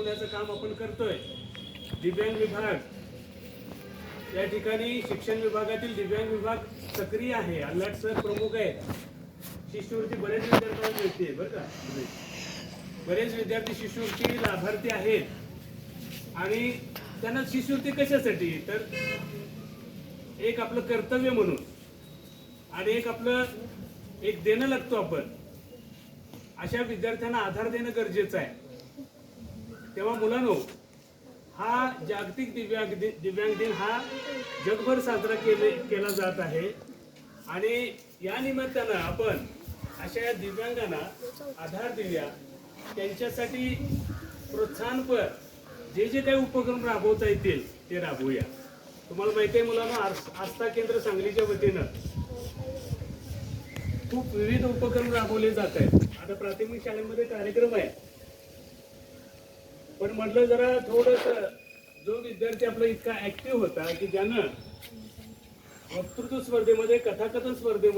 काम आपण करतोय. दिव्यांग विभाग. या ठिकाणी शिक्षण विभागातील दिव्यांग विभाग सक्रिय आहे. अल्लाट सर प्रमुख आहेत. शिष्यवृत्ती बरेच विद्यार्थ्यांना मिळते बरं का? बरेच विद्यार्थी शिष्यवृत्ती लाभार्थी आहेत. आणि त्यांना शिष्यवृत्ती कशासाठी? तर एक आपलं कर्तव्य म्हणून. आणि एक आपलं एक देणं लागतो आपण. अशा विद्यार्थ्यांना आधार देणं गरजेचं आहे. तेव्हा मुलांनो हा जागतिक दिव्यांग दिन दिव्यांग दिन हा जगभर साजरा केले केला जात आहे. आणि या निमित्तानं आपण अशा या दिव्यांगांना आधार देऊया त्यांच्यासाठी प्रोत्साहनपर जे जे काही उपक्रम राबवता येतील ते राबवूया. तुम्हाला माहिती आहे मुलांना आस्था केंद्र सांगलीच्या वतीनं खूप विविध उपक्रम राबवले जात आहेत. आता प्राथमिक शाळेमध्ये कार्यक्रम आहे पण म्हटलं जरा थोडस जो विद्यार्थी आपला इतका ऍक्टिव्ह होता की ज्यानं वक्तृत्व स्पर्धेमध्ये कथाकथन स्पर्धेमध्ये